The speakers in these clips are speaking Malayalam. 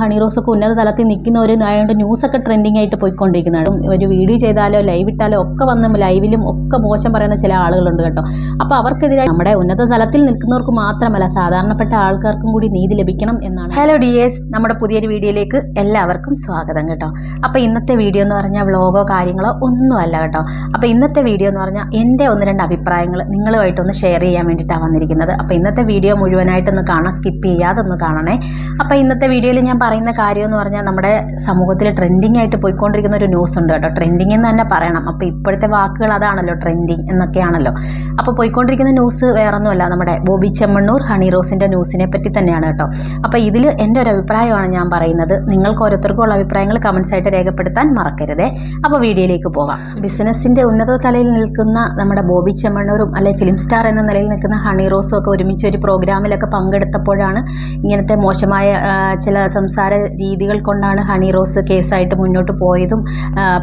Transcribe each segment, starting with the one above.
ഹണിറോസൊക്കെ ഉന്നത തലത്തിൽ നിൽക്കുന്നവരും ആയതുകൊണ്ട് ന്യൂസൊക്കെ ട്രെൻഡിങ് ആയിട്ട് പോയിക്കൊണ്ടിരിക്കുന്നതാണ് ഒരു വീഡിയോ ചെയ്താലോ ലൈവ് ഇട്ടാലോ ഒക്കെ വന്ന് ലൈവിലും ഒക്കെ മോശം പറയുന്ന ചില ആളുകളുണ്ട് കേട്ടോ. അപ്പോൾ അവർക്കെതിരെ നമ്മുടെ ഉന്നത തലത്തിൽ നിൽക്കുന്നവർക്ക് മാത്രമല്ല സാധാരണപ്പെട്ട ആൾക്കാർക്കും കൂടി നീതി ലഭിക്കണം എന്നാണ്. ഹലോ ഡി എസ് നമ്മുടെ പുതിയൊരു വീഡിയോയിലേക്ക് എല്ലാവർക്കും സ്വാഗതം കേട്ടോ. അപ്പോൾ ഇന്നത്തെ വീഡിയോ എന്ന് പറഞ്ഞാൽ വ്ളോഗോ കാര്യങ്ങളോ ഒന്നുമല്ല കേട്ടോ. അപ്പോൾ ഇന്നത്തെ വീഡിയോ എന്ന് പറഞ്ഞാൽ എന്റെ ഒന്ന് രണ്ട് അഭിപ്രായങ്ങൾ നിങ്ങളുമായിട്ടൊന്ന് ഷെയർ ചെയ്യാൻ വേണ്ടിയിട്ടാണ് വന്നിരിക്കുന്നത്. അപ്പോൾ ഇന്നത്തെ വീഡിയോ മുഴുവനായിട്ടൊന്ന് കാണാൻ സ്കിപ്പ് ചെയ്യാതെ ഒന്ന് കാണണേ. അപ്പോൾ ഇന്നത്തെ വീഡിയോയിൽ ഞാൻ പറയുന്ന കാര്യം എന്ന് പറഞ്ഞാൽ നമ്മുടെ സമൂഹത്തിൽ ട്രെൻഡിങ് ആയിട്ട് പോയിക്കൊണ്ടിരിക്കുന്ന ഒരു ന്യൂസ് ഉണ്ട് കേട്ടോ. ട്രെൻഡിങ് എന്ന് തന്നെ പറയണം. അപ്പോൾ ഇപ്പോഴത്തെ വാക്കുകൾ അതാണല്ലോ ട്രെൻഡിങ് എന്നൊക്കെയാണല്ലോ. അപ്പോൾ പോയിക്കൊണ്ടിരിക്കുന്ന ന്യൂസ് വേറൊന്നുമല്ല. നമ്മുടെ ബോബി ചെമ്മണ്ണൂർ ഹണി റോസിന്റെ ന്യൂസിനെ പറ്റി തന്നെയാണ് കേട്ടോ. അപ്പോൾ ഇതിൽ എന്റെ ഒരു അഭിപ്രായമാണ് ഞാൻ പറയുന്നത്. നിങ്ങൾക്ക് ഓരോരുത്തർക്കും ഉള്ള അഭിപ്രായങ്ങൾ കമൻസ് ആയിട്ട് രേഖപ്പെടുത്താൻ മറക്കരുതേ. അപ്പോൾ വീഡിയോയിലേക്ക് പോവാം. ബിസിനസ്സിന്റെ ഉന്നത തലയിൽ നിൽക്കുന്ന നമ്മുടെ ബോബി ചെമ്മണ്ണൂരും അല്ലെ ഫിലിം സ്റ്റാർ എന്ന നിലയിൽ നിൽക്കുന്ന ഹണി റോസും ഒക്കെ ഒരുമിച്ച് ഒരു പ്രോഗ്രാമിലൊക്കെ പങ്കെടുത്തപ്പോഴാണ് ഇങ്ങനത്തെ മോശമായ ചില സംസാര രീതികൾ കൊണ്ടാണ് ഹണി റോസ് കേസായിട്ട് മുന്നോട്ട് പോയതും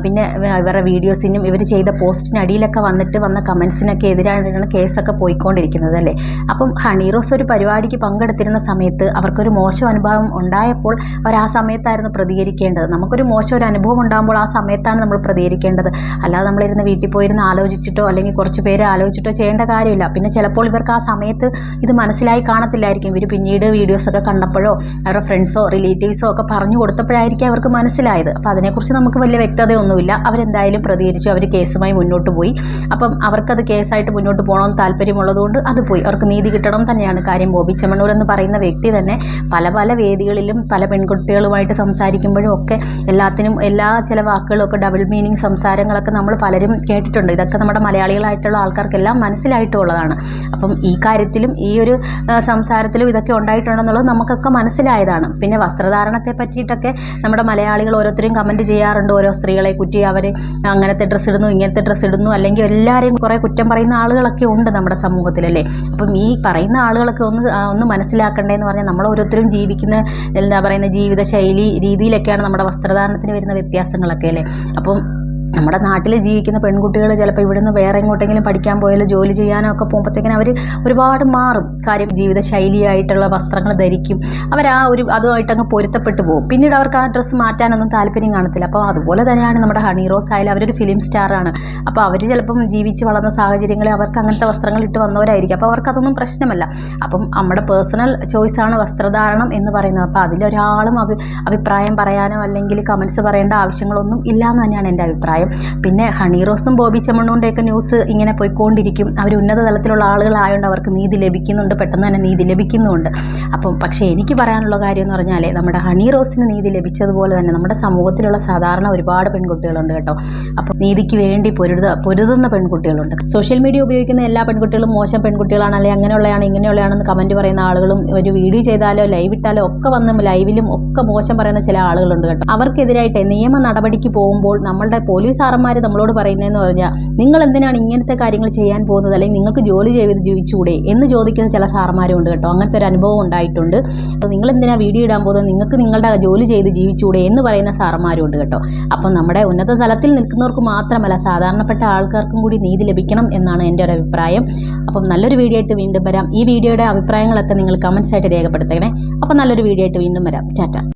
പിന്നെ ഇവരുടെ വീഡിയോസിനും ഇവർ ചെയ്ത പോസ്റ്റിനടിയിലൊക്കെ വന്നിട്ട് വന്ന കമൻസിനൊക്കെ എതിരായിട്ടാണ് കേസൊക്കെ പോയിക്കൊണ്ടിരിക്കുന്നത് അല്ലേ അപ്പം ഹണി റോസ് ഒരു പരിപാടിക്ക് പങ്കെടുത്തിരുന്ന സമയത്ത് അവർക്കൊരു മോശം അനുഭവം ഉണ്ടായപ്പോൾ അവർ ആ സമയത്തായിരുന്നു പ്രതികരിക്കേണ്ടത്. നമുക്കൊരു മോശം ഒരു അനുഭവം ഉണ്ടാകുമ്പോൾ ആ സമയത്താണ് നമ്മൾ പ്രതികരിക്കേണ്ടത്. അല്ലാതെ നമ്മളിരുന്ന് വീട്ടിൽ പോയിരുന്ന് ആലോചിച്ചിട്ടോ അല്ലെങ്കിൽ കുറച്ച് പേര് ആലോചിച്ചിട്ടോ ചെയ്യേണ്ട കാര്യമില്ല. പിന്നെ ചിലപ്പോൾ ഇവർക്ക് ആ സമയത്ത് ഇത് മനസ്സിലായി കാണത്തില്ലായിരിക്കും. ഇവർ പിന്നീട് വീഡിയോസൊക്കെ കണ്ടപ്പോഴോ അവരുടെ ഫ്രണ്ട്സോ റിലേറ്റീവ്സോ ഒക്കെ പറഞ്ഞു കൊടുത്തപ്പോഴായിരിക്കും അവർക്ക് മനസ്സിലായത്. അപ്പോൾ അതിനെക്കുറിച്ച് നമുക്ക് വലിയ വ്യക്തതയൊന്നുമില്ല. അവരെന്തായാലും പ്രതികരിച്ചു. അവർ കേസുമായി മുന്നോട്ട് പോയി. അപ്പം അവർക്കത് കേസായിട്ട് മുന്നോട്ട് പോകണമെന്ന് താല്പര്യമുള്ളതുകൊണ്ട് അത് പോയി. അവർക്ക് നീതി കിട്ടണം തന്നെയാണ് കാര്യം. ബോബി ചെമ്മണ്ണൂർ എന്ന് പറയുന്ന വ്യക്തി തന്നെ പല പല വേദികളിലും പല പെൺകുട്ടികളുമായിട്ട് സംസാരിക്കുമ്പോഴും ഒക്കെ എല്ലാത്തിനും എല്ലാ ചില വാക്കുകളും ഒക്കെ ഡബിൾ മീനിങ് സംസാരങ്ങളൊക്കെ നമ്മൾ പലരും കേട്ടിട്ടുണ്ട്. ഇതൊക്കെ നമ്മുടെ മലയാളികളായിട്ടുള്ള ആൾക്കാർക്കെല്ലാം മനസ്സിലായിട്ടുള്ളതാണ്. അപ്പം ഈ കാര്യത്തിലും ഈ ഒരു സംസാരത്തിലും ഇതൊക്കെ ഉണ്ടായിട്ടുണ്ടെന്നുള്ളത് നമുക്കൊക്കെ മനസ്സിലായതാണ്. പിന്നെ വസ്ത്രധാരണത്തെ പറ്റിയിട്ടൊക്കെ നമ്മുടെ മലയാളികൾ ഓരോരുത്തരും കമന്റ് ചെയ്യാറുണ്ട്. ഓരോ സ്ത്രീകളെ കുറ്റി അവർ അങ്ങനത്തെ ഡ്രസ്സ് ഇടുന്നു ഇങ്ങനത്തെ ഡ്രസ്സ് ഇടുന്നു. അല്ലെങ്കിൽ എല്ലാവരെയും കുറേ കുറ്റം പറയുന്ന ആളുകളൊക്കെ ഉണ്ട് നമ്മുടെ സമൂഹത്തിലല്ലേ? അപ്പം ഈ പറയുന്ന ആളുകളൊക്കെ ഒന്ന് ഒന്ന് മനസ്സിലാക്കണ്ടേന്ന് പറഞ്ഞാൽ നമ്മൾ ഓരോരുത്തരും ജീവിക്കുന്ന എന്താ പറയുന്ന ജീവിത ശൈലി രീതിയിലൊക്കെയാണ് നമ്മുടെ വസ്ത്രധാരണത്തിന് വരുന്ന വ്യത്യാസങ്ങളൊക്കെ അല്ലേ? അപ്പം നമ്മുടെ നാട്ടിൽ ജീവിക്കുന്ന പെൺകുട്ടികൾ ചിലപ്പോൾ ഇവിടുന്ന് വേറെ എങ്ങോട്ടെങ്കിലും പഠിക്കാൻ പോയാലോ ജോലി ചെയ്യാനോ ഒക്കെ പോകുമ്പോഴത്തേക്കിനും അവർ ഒരുപാട് മാറും. കാര്യം ജീവിത ശൈലിയായിട്ടുള്ള വസ്ത്രങ്ങൾ ധരിക്കും. അവർ ആ ഒരു അതുമായിട്ട് അങ്ങ് പൊരുത്തപ്പെട്ടു പോകും. പിന്നീട് അവർക്ക് ആ ഡ്രസ്സ് മാറ്റാനൊന്നും താല്പര്യം കാണത്തില്ല. അപ്പോൾ അതുപോലെ തന്നെയാണ് നമ്മുടെ ഹണി റോസ് ആയാലും അവരൊരു ഫിലിം സ്റ്റാറാണ് അപ്പോൾ അവർ ചിലപ്പം ജീവിച്ച് വളർന്ന സാഹചര്യങ്ങളിൽ അവർക്ക് അങ്ങനത്തെ വസ്ത്രങ്ങൾ ഇട്ട് വന്നവരായിരിക്കും. അപ്പോൾ അവർക്ക് അതൊന്നും പ്രശ്നമല്ല. അപ്പം നമ്മുടെ പേഴ്സണൽ ചോയ്സാണ് വസ്ത്രധാരണം എന്ന് പറയുന്നത്. അപ്പോൾ അതിലൊരാളും അഭി അഭിപ്രായം പറയാനോ അല്ലെങ്കിൽ കമൻസ് പറയേണ്ട ആവശ്യങ്ങളൊന്നും ഇല്ല എന്ന് തന്നെയാണ് എന്റെ അഭിപ്രായം. പിന്നെ ഹണി റോസും ബോബി ചെമ്മണ്ണൂന്റെയൊക്കെ ന്യൂസ് ഇങ്ങനെ പോയിക്കൊണ്ടിരിക്കും. അവർ ഉന്നത തലത്തിലുള്ള ആളുകളായതുകൊണ്ട് അവർക്ക് നീതി ലഭിക്കുന്നുണ്ട്. പെട്ടെന്ന് തന്നെ നീതി ലഭിക്കുന്നുണ്ട് അപ്പം പക്ഷേ എനിക്ക് പറയാനുള്ള കാര്യം എന്ന് പറഞ്ഞാൽ നമ്മുടെ ഹണി റോസിന് നീതി ലഭിച്ചതുപോലെ തന്നെ നമ്മുടെ സമൂഹത്തിലുള്ള സാധാരണ ഒരുപാട് പെൺകുട്ടികളുണ്ട് കേട്ടോ. അപ്പം നീതിക്ക് വേണ്ടി പൊരുത പൊരുതുന്ന പെൺകുട്ടികളുണ്ട്. സോഷ്യൽ മീഡിയ ഉപയോഗിക്കുന്ന എല്ലാ പെൺകുട്ടികളും മോശം പെൺകുട്ടികളാണ്. അല്ലെങ്കിൽ അങ്ങനെയുള്ളതാണ് ഇങ്ങനെയുള്ളതാണെന്ന് കമന്റ് പറയുന്ന ആളുകളും ഒരു വീഡിയോ ചെയ്താലോ ലൈവ് ഇട്ടാലോ ഒക്കെ വന്ന് ലൈവിലും ഒക്കെ മോശം പറയുന്ന ചില ആളുകളുണ്ട് കേട്ടോ. അവർക്കെതിരായിട്ട് നിയമ നടപടിക്ക് പോകുമ്പോൾ നമ്മളുടെ പോലീസ് സാറന്മാർ നമ്മളോട് പറയുന്നതെന്ന് പറഞ്ഞാൽ നിങ്ങൾ എന്തിനാണ് ഇങ്ങനത്തെ കാര്യങ്ങൾ ചെയ്യാൻ പോകുന്നത്? അല്ലെങ്കിൽ നിങ്ങൾക്ക് ജോലി ചെയ്ത് ജീവിച്ചുകൂടെ? എന്ന് ചോദിക്കുന്ന ചില സാറന്മാരുണ്ട് കേട്ടോ. അങ്ങനത്തെ ഒരു അനുഭവം ഉണ്ടായിട്ടുണ്ട്. അപ്പോൾ നിങ്ങൾ എന്തിനാണ് വീഡിയോ ഇടാൻ പോകുന്നത്? നിങ്ങൾക്ക് നിങ്ങളുടെ ജോലി ചെയ്ത് ജീവിച്ചുകൂടെ എന്ന് പറയുന്ന സാറന്മാരുണ്ട് കേട്ടോ. അപ്പം നമ്മുടെ ഉന്നത തലത്തിൽ നിൽക്കുന്നവർക്ക് മാത്രമല്ല സാധാരണപ്പെട്ട ആൾക്കാർക്കും കൂടി നീതി ലഭിക്കണം എന്നാണ് എന്റെ ഒരു അഭിപ്രായം. അപ്പം നല്ലൊരു വീഡിയോ ആയിട്ട് വീണ്ടും വരാം. ഈ വീഡിയോയുടെ അഭിപ്രായങ്ങളൊക്കെ നിങ്ങൾ കമൻസ് ആയിട്ട് രേഖപ്പെടുത്തണേ. അപ്പം നല്ലൊരു വീഡിയോ ആയിട്ട് വീണ്ടും വരാം. ടാറ്റ.